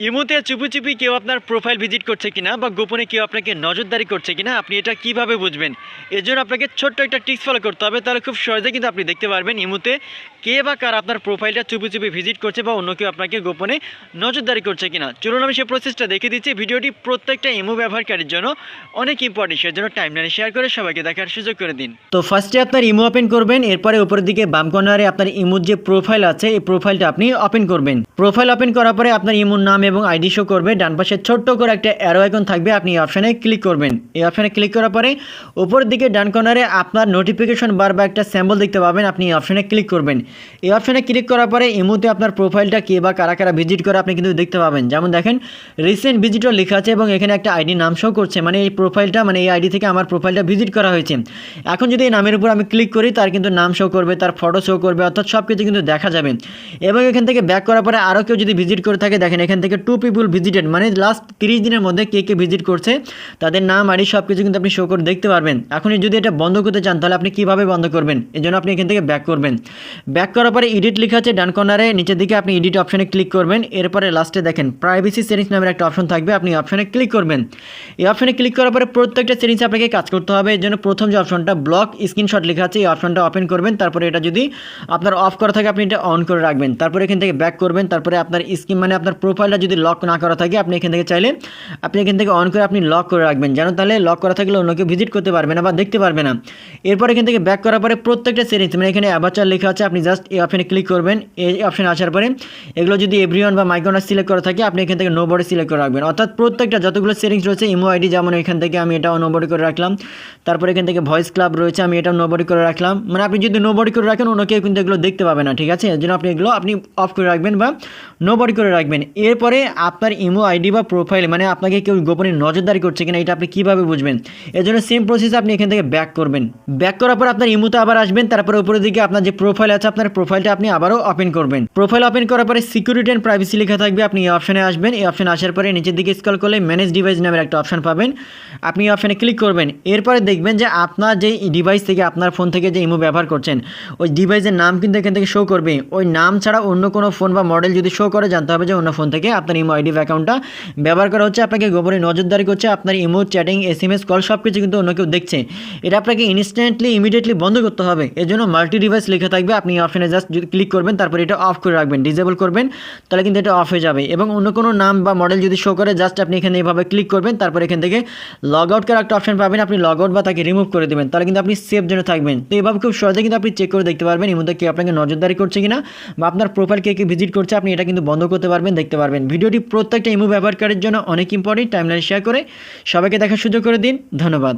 ইমোতে চুপি চুপি কেউ আপনার প্রোফাইল ভিজিট করছে কিনা বা গোপনে কেউ আপনাকে নজরদারি করছে কিনা, আপনি এটা কীভাবে বুঝবেন? এর জন্য আপনাকে ছোট্ট একটা টিপস ফলো করতে হবে, তাহলে খুব সহজে কিন্তু আপনি দেখতে পারবেন ইমুতে কে বা কার আপনার প্রোফাইলটা চুপি চুপি ভিজিট করছে বা অন্য কেউ আপনাকে গোপনে নজরদারি করছে কিনা। চলুন আমি সেই প্রসেসটা দেখে দিচ্ছি। ভিডিওটি প্রত্যেকটা ইমো ব্যবহারকারীর জন্য অনেক ইম্পর্টেন্ট সেজন্য টাইমলাইনে শেয়ার করে সবাইকে দেখার সুযোগ করে দিন। তো ফার্স্টে আপনার ইমু ওপেন করবেন, এরপরে উপরের দিকে বাম কর্নারে আপনার ইমোর যে প্রোফাইল আছে, এই প্রোফাইলটা আপনি ওপেন করবেন। প্রোফাইল ওপেন করার পরে আপনার ইমোর নাম এবং আইডি শো করবে। ডান পাশে ছোট্ট করে একটা অ্যারো আইকন থাকবে। আপনি এই অপশানে ক্লিক করবেন। এই অপশানে ক্লিক করার পরে উপরের দিকে ডান কর্নারে আপনার নোটিফিকেশন বার বা একটা স্যাম্বল দেখতে পাবেন। আপনি এই অপশানে ক্লিক করবেন। এই অপশানে ক্লিক করার পরে ইমোতে আপনার প্রোফাইলটা কে বা কারা কারা ভিজিট করে আপনি কিন্তু দেখতে পাবেন। যেমন দেখেন রিসেন্ট ভিজিটর লেখা আছে এবং এখানে একটা আইডি নাম শো করছে। মানে এই প্রোফাইলটা মানে এই আইডি থেকে আমার প্রোফাইলটা ভিজিট করা হয়েছে। এখন যদি এই নামের উপর আমি ক্লিক করি, তার কিন্তু নাম শো করবে, তার ফটো শো করবে, অর্থাৎ সব কিছু কিন্তু দেখা যাবে। এবং এখান থেকে ব্যাক করার পরে আরও কেউ যদি ভিজিট করে থাকে, দেখেন এখান থেকে টু পিপুল ভিজিটেড মানে লাস্ট তিরিশ দিনের মধ্যে কে কে ভিজিট করছে, তাদের নাম আইডি সব কিছু কিন্তু আপনি শো করে দেখতে পারবেন। এখন যদি এটা বন্ধ করতে চান, তাহলে আপনি কীভাবে বন্ধ করবেন? এই জন্য আপনি এখান থেকে ব্যাক করবেন। ব্যাক করার পরে এডিট লেখা আছে ডান কর্নারে নিচের দিকে আপনি এডিট অপশনে ক্লিক করবেন। এরপরে লাস্টে দেখেন প্রাইভেসি সেটিংস নামের একটা অপশন থাকবে, আপনি অপশানে ক্লিক করবেন। এই অপশানে ক্লিক করার পরে প্রত্যেকটা সেটিংস আপনাকে কাজ করতে হবে। এর জন্য প্রথম যে অপশনটা ব্লক স্ক্রিনশট লেখা আছে, এই অপশনটা ওপেন করবেন। তারপরে এটা যদি আপনার অফ করা থাকে, আপনি এটা অন করে রাখবেন। তারপরে এখান থেকে ব্যাক করবেন। তারপরে আপনার স্ক্রিন মানে আপনার প্রোফাইলটা যদি লক না করা থাকে, আপনি এখান থেকে চাইলে আপনি এখান থেকে অন করে আপনি লক করে রাখবেন। যেন তাহলে লক করা থাকলে অন্য কেউ ভিজিট করতে পারবে না বা দেখতে পারবে না। এরপর এখান থেকে ব্যাক করার পরে প্রত্যেকটা সেটিংস মানে এখানে অ্যাবাচার লেখা আছে, আপনি জাস্ট এই অপশনে ক্লিক করবেন। এই অপশনে আসার পরে এগুলো যদি এভরিওয়ান বা মাইক্রোনাস সিলেক্ট করা থাকে, আপনি এখান থেকে নো বডি সিলেক্ট করে রাখবেন। অর্থাৎ প্রত্যেকটা যতগুলো সেটিংস রয়েছে ইমো আইডি যেমন এখান থেকে আমি এটাও নো বডি করে রাখলাম। তারপরে এখান থেকে ভয়েস ক্লাব রয়েছে, আমি এটাও নো বডি করে রাখলাম। মানে আপনি যদি নো বডি করে রাখেন, অন্য কেউ কিন্তু এগুলো দেখতে পাবে না, ঠিক আছে? এর জন্য আপনি এগুলো আপনি অফ করে রাখবেন বা নো বডি করে রাখবেন। এরপরে আপনার ইমো আইডি বা প্রোফাইল মানে আপনাকে কেউ গোপনে নজরদারি করছে কিনা, এটা আপনি কীভাবে বুঝবেন? এর জন্য সেম প্রসেস আপনি এখান থেকে ব্যাক করবেন। ব্যাক করার পর আপনার ইমোতে আবার আসবেন, তারপরে উপরের দিকে আপনার যে প্রোফাইল আছে, আপনার প্রোফাইলটা আপনি আবারও ওপেন করবেন। প্রোফাইল ওপেন করার পরে সিকিউরিটি অ্যান্ড প্রাইভেসি লেখা থাকবে, আপনি এই অপশনে আসবেন। এই অপশনে আসার পরে নিচের দিকে স্কল করলে ম্যানেজ ডিভাইস নামের একটা অপশন পাবেন। আপনি এই অপশনে ক্লিক করবেন। এরপরে দেখবেন যে আপনার যে ডিভাইস থেকে আপনার ফোন থেকে যে ইমো ব্যবহার করছেন, ওই ডিভাইসের নাম কিন্তু এখান থেকে শো করবে। ওই নাম ছাড়া অন্য কোনো ফোন বা মডেল যদি শো করে, জানতে হবে যে অন্য ফোন থেকে আপনার ইমো আইডি অ্যাকাউন্টটা ব্যবহার করা হচ্ছে আপনাকে গোপনে নজরদারি করছে, আপনার imo chatting S M S call সব কিছু কিন্তু অন্য কেউ দেখছে। এটা আপনাকে ইনস্ট্যান্টলি ইমিডিয়েটলি বন্ধ করতে হবে। এর জন্য মাল্টি ডিভাইস লেখা থাকবে। আপনি অপশনে জাস্ট ক্লিক করবেন, তারপরে এটা অফ করে রাখবেন ডিজেবল করবেন, তাহলে কিন্তু এটা অফ হয়ে যাবে। এবং অন্য কোনো নাম বা মডেল যদি শো করে জাস্ট আপনি এখানে এভাবে ক্লিক করবেন, তারপর এখান থেকে লগ আউট করার একটা অপশন পাবেন। আপনি লগ আউট বা তাকে রিমুভ করে দেবেন, তাহলে কিন্তু আপনি সেফ জন্য থাকবেন। তো এভাবে খুব সহজে কিন্তু আপনি চেক করে দেখতে পারবেন, এর মধ্যে আপনাকে নজরদারি করছে কিনা বা আপনার প্রোফাইল কে কে ভিজিট করছে, আপনি এটা কিন্তু বন্ধ করতে পারবেন, দেখতে পারবেন। ভিডিওটি প্রত্যেকটা ইমো ব্যবহারকারীর জন্য অনেক ইম্পর্টেন্ট টাইমলাইন শেয়ার করে সবাইকে দেখার সুযোগ করে দিন। ধন্যবাদ।